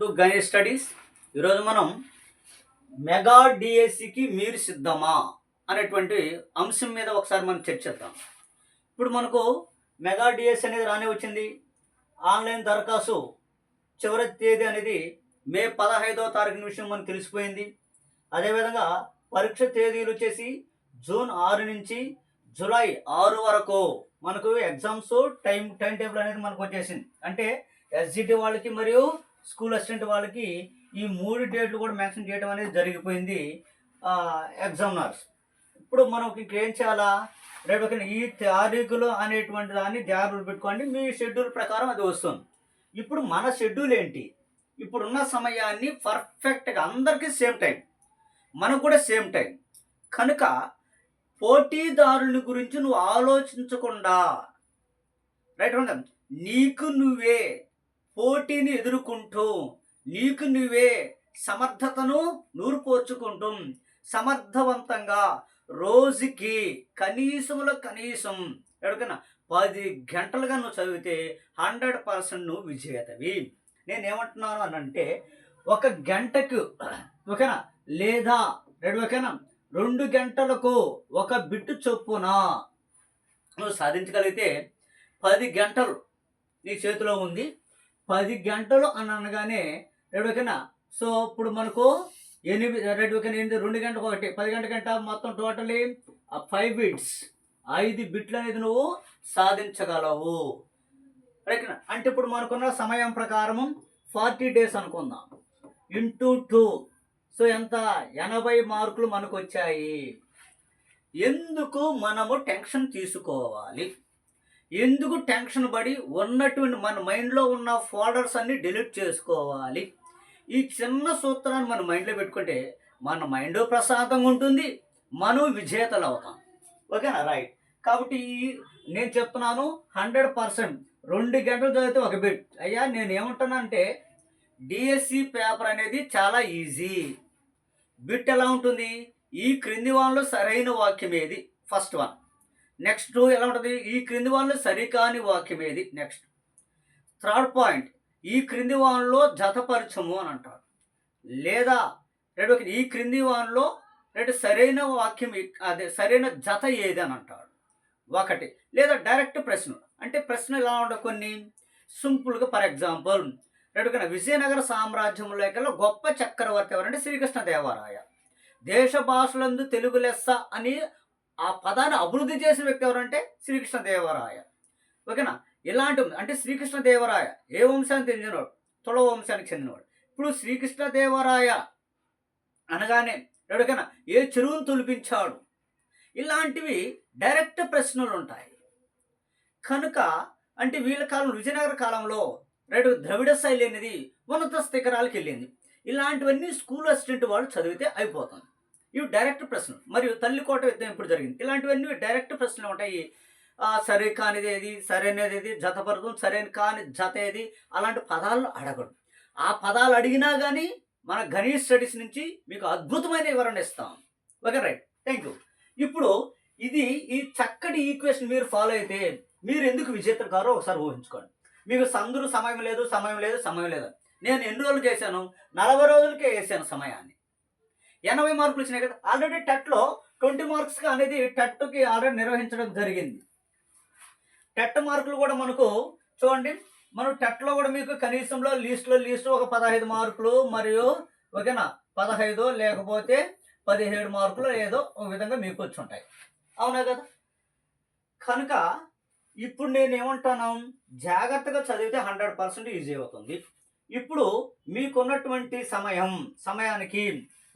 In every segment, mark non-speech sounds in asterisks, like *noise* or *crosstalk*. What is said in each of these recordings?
To Ganesh studies. ఈరోజు మనం mega డిఎస్సికి మీరు సిద్ధమా అనేటువంటి అంశం మీద ఒకసారి మనం చర్చిద్దాం ఇప్పుడు మనకు మెగా డిఎస్సి అనేది రానే వచ్చింది. ఆన్లైన్ దరఖాస్తు చివరి తేదీ అనేది మే పదహైదవ తారీఖు విషయం మనకు తెలిసిపోయింది. అదేవిధంగా పరీక్ష తేదీలు వచ్చేసి జూన్ ఆరు నుంచి జూలై ఆరు వరకు మనకు ఎగ్జామ్స్ టైం టైం టేబుల్ అనేది మనకు వచ్చేసింది. అంటే ఎస్జిటి వాళ్ళకి మరియు స్కూల్ అసిస్టెంట్ వాళ్ళకి ఈ మూడు డేట్లు కూడా మెన్షన్ చేయడం అనేది జరిగిపోయింది ఎగ్జామినర్స్. ఇప్పుడు మనం ఇంకేం చేయాలా? రేపు ఒక ఈ తారీఖులో అనేటువంటి దాన్ని ధ్యానంలో పెట్టుకోండి. మీ షెడ్యూల్ ప్రకారం అది వస్తుంది. ఇప్పుడు మన షెడ్యూల్ ఏంటి? ఇప్పుడున్న సమయాన్ని పర్ఫెక్ట్గా అందరికీ సేమ్ టైం. మనకు కూడా సేమ్ టైం. కనుక పోటీదారుని గురించి నువ్వు ఆలోచించకుండా రైట్. నీకు నువ్వే పోటీని ఎదుర్కొంటూ నీకు నువ్వే సమర్థతను నూరుపోర్చుకుంటూ. సమర్థవంతంగా రోజుకి కనీసంలో కనీసం ఎక్కడికైనా పది గంటలుగా నువ్వు చదివితే హండ్రెడ్ పర్సెంట్ నువ్వు విజేతవి. నేనేమంటున్నాను అని అంటే ఒక గంటకు *clears throat* ఓకేనా? లేదా రెండు ఓకేనా? రెండు గంటలకు ఒక బిట్టు చొప్పున నువ్వు సాధించగలిగితే పది గంటలు నీ చేతిలో ఉంది. పది గంటలు అని అనగానే రెండు ఓకేనా సో ఇప్పుడు మనకు ఎనిమిది రెండు ఓకేనా ఎనిమిది రెండు గంటలకు ఒకటి. పది గంట గంట మొత్తం టోటలీ ఫైవ్ బిట్స్ ఐదు బిట్లు అనేది నువ్వు సాధించగలవు. రైట్నా? అంటే ఇప్పుడు మనకున్న సమయం ప్రకారం ఫార్టీ డేస్ అనుకుందాం. Into two. సో ఎంత? ఎనభై మార్కులు మనకు వచ్చాయి. ఎందుకు మనము టెన్షన్ తీసుకోవాలి? ఎందుకు టెన్షన్ పడి ఉన్నటువంటి మన మైండ్లో ఉన్న ఫోల్డర్స్ అన్ని డిలీట్ చేసుకోవాలి? ఈ చిన్న సూత్రాన్ని మన మైండ్లో పెట్టుకుంటే మన మైండ్ ప్రశాంతంగా ఉంటుంది మనం విజేతలు అవుతాం. ఓకేనా? రైట్. కాబట్టి నేను చెప్తున్నాను హండ్రెడ్ పర్సెంట్ రెండు గంటలు చదివితే ఒక బిట్. అయ్యా నేను ఏమంటానంటే డిఎస్సి పేపర్ అనేది చాలా ఈజీ. బిట్ ఎలా ఉంటుంది? ఈ క్రింది వాళ్ళు సరైన వాక్యం ఏది? First one. నెక్స్ట్ ఎలా ఉంటుంది? ఈ క్రింది వాళ్ళు సరికాని వాక్యం ఏది? నెక్స్ట్. థర్డ్ పాయింట్ ఈ క్రింది వాళ్ళలో జతపరచము అని అంటారు. లేదా రెండు ఈ క్రింది వాన్లో రెండు సరైన వాక్యం అదే సరైన జత ఏది అని అంటాడు ఒకటి లేదా డైరెక్ట్ ప్రశ్న. అంటే ప్రశ్న ఎలా ఉండవు కొన్ని? సింపుల్గా ఫర్ ఎగ్జాంపుల్ రెడుకన విజయనగర సామ్రాజ్యంలో కల్లా గొప్ప చక్రవర్తి ఎవరంటే శ్రీకృష్ణదేవరాయ దేశ భాషలందు తెలుగు లెస్స అని ఆ పదాన్ని అభివృద్ధి చేసిన వ్యక్తి ఎవరంటే శ్రీకృష్ణదేవరాయ. ఓకేనా? ఇలాంటి అంటే శ్రీకృష్ణదేవరాయ ఏ వంశానికి చెందినవాడు తుల వంశానికి చెందినవాడు ఇప్పుడు శ్రీకృష్ణదేవరాయ అనగానే ఎవరికైనా ఏ చెరువును తొలిపించాడు? ఇలాంటివి డైరెక్ట్ ప్రశ్నలు ఉంటాయి. కనుక అంటే వీళ్ళ కాలం విజయనగర కాలంలో రైట్ ద్రవిడ శైలి అనేది ఉన్నత శిఖరాలకు వెళ్ళింది. ఇలాంటివన్నీ స్కూల్ అసిస్టెంట్ వాళ్ళు చదివితే అయిపోతుంది. ఇవి డైరెక్ట్ ప్రశ్నలు. మరియు తల్లి కోట యుద్ధం ఎప్పుడు జరిగింది? ఇలాంటివన్నీ డైరెక్ట్ ప్రశ్నలు ఉంటాయి. సరే కానిది ఏది? సరైనది ఏది? జతపరదం సరైన కాని జత ఏది? అలాంటి పదాలు అడగడు. ఆ పదాలు అడిగినా కానీ మన గణేష్ స్టడీస్ నుంచి మీకు అద్భుతమైన వివరణ ఇస్తాం. Okay right. Thank you. ఇప్పుడు ఇది ఈ చక్కటి ఈక్వేషన్ మీరు ఫాలో అయితే మీరు ఎందుకు విజేతలు కారో ఒకసారి ఊహించుకోండి. మీకు సందురు సమయం లేదు సమయం లేదు సమయం లేదు. నేను ఎన్ని రోజులు చేశాను నలభై రోజులకే వేసాను సమయాన్ని. ఎనభై మార్కులు వచ్చినాయి కదా. ఆల్రెడీ టెట్లో ట్వంటీ మార్క్స్ అనేది టెట్కి ఆల్రెడీ నిర్వహించడం జరిగింది. టెట్ మార్కులు కూడా మనకు చూడండి మనం టెట్లో కూడా మీకు కనీసంలో లీస్ట్లో లీస్ట్ ఒక పదహైదు మార్కులు మరియు ఓకేనా పదహైదు లేకపోతే పదిహేడు మార్కులు ఏదో ఒక విధంగా మీకు వచ్చి ఉంటాయి. అవునా కదా? కనుక ఇప్పుడు నేను ఏమంటాను జాగ్రత్తగా చదివితే హండ్రెడ్ పర్సెంట్ ఈజీ అవుతుంది. ఇప్పుడు మీకున్నటువంటి సమయం సమయానికి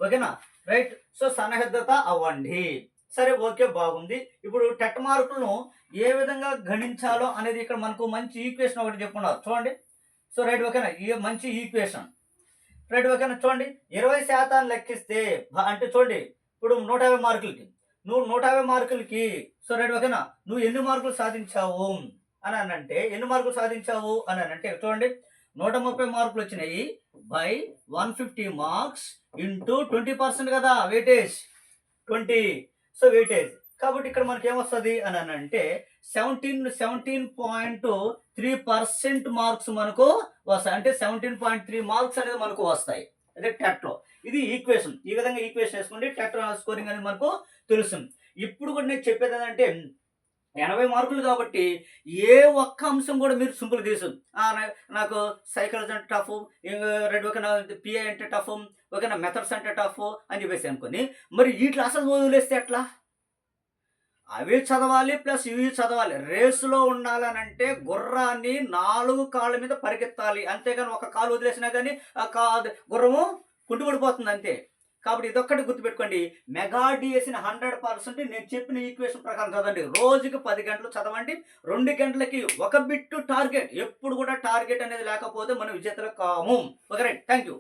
ఓకేనా? రైట్. సో సన్నహిద్ధత అవ్వండి. సరే ఓకే బాగుంది. ఇప్పుడు టెట్ మార్కులను ఏ విధంగా గణించాలో అనేది ఇక్కడ మనకు మంచి ఈక్వేషన్ ఒకటి చెప్పుకున్నారు. చూడండి. సో రైట్ ఓకేనా? ఈ మంచి ఈక్వేషన్. రైట్ ఓకేనా? చూడండి. ఇరవై శాతాన్ని లెక్కిస్తే అంటే చూడండి. ఇప్పుడు నూట యాభై మార్కులకి. నువ్వు నూట యాభై మార్కులకి. సో రైట్ ఓకేనా? నువ్వు ఎన్ని మార్కులు సాధించావు? అని అనంటే అంటే ఎన్ని మార్కులు సాధించావు? అని అని అంటే చూడండి. నూట ముప్పై మార్కులు వచ్చినాయి. By one fifty marks into twenty percent కదా వెయిటేజ్ ట్వంటీ సో వెయిటేజ్ కాబట్టి ఇక్కడ మనకి ఏమొస్తుంది అని అని అంటే seventeen seventeen point three percent marks మనకు వస్తాయి. అంటే సెవెంటీన్ పాయింట్ త్రీ మార్క్స్ అనేది మనకు వస్తాయి. అదే టెట్లో. ఇది ఈక్వేషన్ ఈ విధంగా ఈక్వేషన్ వేసుకుంటే టెట్ స్కోరింగ్ అనేది మనకు తెలుస్తుంది. ఇప్పుడు కూడా నేను చెప్పేది ఏంటంటే ఎనభై మార్కులు కాబట్టి ఏ ఒక్క అంశం కూడా మీరు సింపుల్ తీసు ఆ, నాకు సైకాలజీ అంటే టఫ్ రెడ్ ఒక పిఏ అంటే టఫ్ ఒక మెథడ్స్ అంటే టఫ్ అని చెప్పేసి అనుకుని మరి వీటిలో అసలు వదిలేస్తే ఎట్లా? అవి చదవాలి ప్లస్ ఇవి చదవాలి. రేసులో ఉండాలనంటే గుర్రాన్ని నాలుగు కాళ్ళ మీద పరిగెత్తాలి. అంతేగాని ఒక కాలు వదిలేసినా కానీ ఆ కా గుర్రము కుంటుపడిపోతుంది అంతే. కాబట్టి ఇదొక్కటి గుర్తుపెట్టుకోండి. మెగా డిఎస్ని హండ్రెడ్ పర్సెంట్ నేను చెప్పిన ఈక్వేషన్ ప్రకారం చదవండి. రోజుకి పది గంటలు చదవండి. రెండు గంటలకి ఒక బిట్టు టార్గెట్. ఎప్పుడు కూడా టార్గెట్ అనేది లేకపోతే మనం విజేతలు కాము. Okay right. Thank you